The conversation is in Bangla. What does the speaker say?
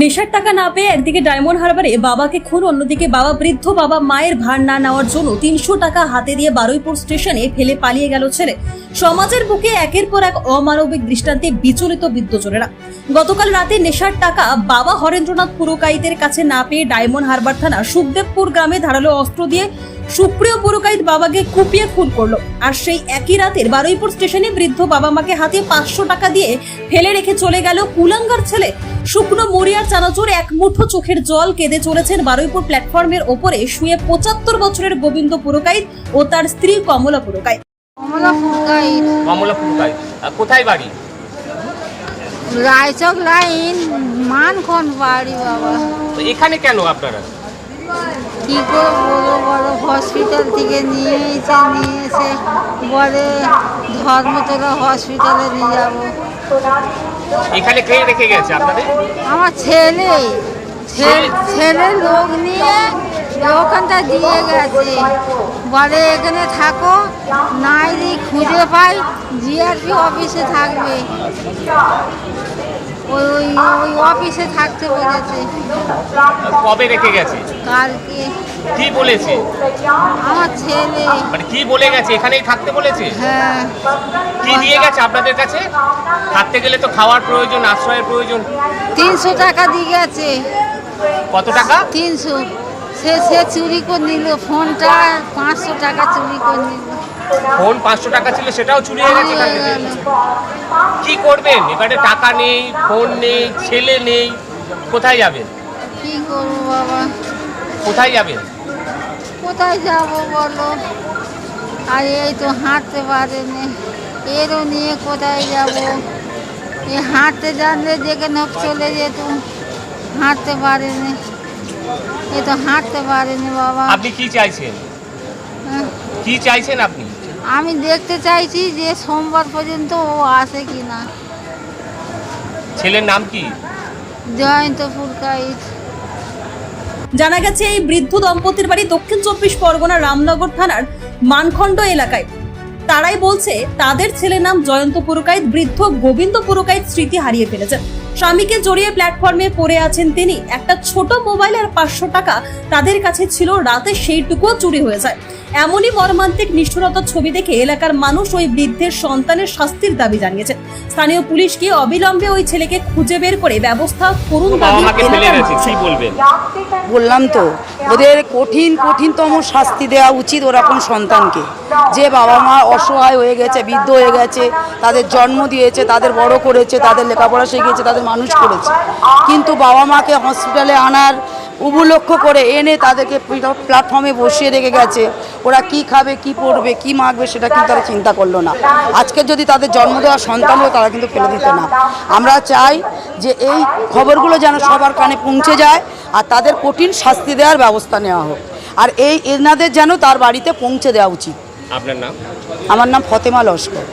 নেশার টাকা না পেয়ে একদিকে ডায়মন্ড হারবারে বাবাকে খুন, অন্যদিকে বাবা বৃদ্ধ, বাবা মায়ের ভার না নেওয়ার জন্য তিনশো টাকা হাতে দিয়ে বারুইপুর স্টেশনে ফেলে পালিয়ে গেল ছেলে। সমাজের বুকে একের পর এক অমানবিক দৃষ্টান্তে বিচলিত বিদ্যজনেরা গতকাল রাতে নেশার টাকা বাবা হরেন্দ্রনাথ পুরকাইতের কাছে না পেয়ে ডায়মন্ড হারবার থানা সুখদেবপুর গ্রামে ধারালো অস্ত্র দিয়ে সুপ্রিয় পুরকাইত বাবাকে কুপিয়ে খুন করল। আর সেই একই রাতের বারুইপুর স্টেশনে বৃদ্ধ বাবা মাকে হাতে পাঁচশো টাকা দিয়ে ফেলে রেখে চলে গেল কুলাঙ্গার ছেলে। শুকনো মরিয়ার চানাচুর এক মুঠো চোখের জল কেঁদে চলেছেন বারুইপুর প্ল্যাটফর্মের ওপরে শুয়ে পঁচাত্তর বছরের গোবিন্দ পুরকাইত ও তার স্ত্রী কমলা পুরকাইত কমলা কমলা কোথায় বাড়ি? রায়চক লাইন মানখন বাড়ি বাবা। তো এখানে কেন আপনারা? কি হসপিটাল থেকে নিয়ে এসে নিয়ে এসে বলে ধর্মতলা হসপিটালে নিয়ে যাব। এখানে কে রেখে গেছে আপনাদের? আমার ছেলে ছেলে? লোক নিয়ে ওখানটা দিয়ে গেছে। বলে এখানে থাকো নাই খুঁজে পাই জিআরপি অফিসে থাকবে। ওই ওই ওই অফিসে থাকতে বলেছে। কবে রেখে গেছে? কালকে। কি বলেছে? আমার ছেলে। মানে কি বলে গেছে? এখানেই থাকতে বলেছে? হ্যাঁ। কি দিয়ে গেছে আপনাদের কাছে? থাকতে গেলে তো খাওয়ার প্রয়োজন আশ্রয়ের প্রয়োজন। তিনশো টাকা দিয়ে গেছে। কত টাকা? তিনশো। সে সে চুরি করে নিল। ফোনটা পাঁচশো টাকা চুরি করে নিল। ফোন পাঁচশো টাকা ছিল সেটাও চুরি হয়ে গেছে এখান থেকে। কি করবেন? এবারে টাকা নেই ফোন নেই ছেলে নেই কোথায় যাবেন? কি করব বাবা? কোথায় যাবেন? কোথায় যাব বলো? আর এই তো হাঁটতে পারেনি। এরও নিয়ে কোথায় যাব? এই হাঁটতে জানলে যেখানে চলে যেত। হাঁটতে পারেনি। এ তো হাঁটতে পারেনি বাবা। আপনি কি চাইছেন? হ্যাঁ। কি চাইছেন আপনি? আমি দেখতে চাইছি যে সোমবার পর্যন্ত ও আসে কি না ছেলের নাম কি? জয়ন্ত পুরকাইত জানা গেছে এই বৃদ্ধ দম্পতির বাড়ি দক্ষিণ চব্বিশ পরগনা রামনগর থানার মানখণ্ড এলাকায়। তারাই বলছে তাদের ছেলের নাম জয়ন্ত পুরকাইত বৃদ্ধ গোবিন্দ পুরকাইত স্মৃতি হারিয়ে ফেলেছেন। স্বামীকে জড়িয়ে প্ল্যাটফর্মে পড়ে আছেন তিনি। একটা ছোট মোবাইল আর পাঁচশো টাকা তাদের কাছে ছিল। রাতে সেইটুকুও চুরি হয়ে যায়। এমনই মর্মান্তিক নিষ্ঠুরতার ছবি দেখে এলাকার মানুষ ওই বৃদ্ধের সন্তানের শাস্তির দাবি জানিয়েছে স্থানীয় পুলিশকে অবিলম্বে ওই ছেলেকে খুঁজে বের করে ব্যবস্থা করুন দাবি বললাম তো ওদের কঠিন কঠিনতম শাস্তি দেওয়া উচিত ওরকম সন্তানকে। যে বাবা মা অসহায় হয়ে গেছে বৃদ্ধ হয়ে গেছে তাদের জন্ম দিয়েছে তাদের বড় করেছে তাদের লেখাপড়া শিখিয়েছে তাদের মানুষ করেছে। কিন্তু বাবা মাকে হসপিটালে আনার উপলক্ষ করে এনে তাদেরকে প্ল্যাটফর্মে বসিয়ে রেখে গেছে। ওরা কি খাবে কি পড়বে কি মাখবে সেটা কিন্তু তারা চিন্তা করল না। আজকে যদি তাদের জন্ম দেওয়া সন্তান হয় তারা কিন্তু ফেলে দিত না। আমরা চাই যে এই খবরগুলো যেন সবার কানে পৌঁছে যায় আর তাদের কঠিন শাস্তি দেওয়ার ব্যবস্থা নেওয়া হোক। আর এই এনাদের যেন তার বাড়িতে পৌঁছে দেওয়া উচিত। আপনার নাম? আমার নাম ফতেমা লস্কর।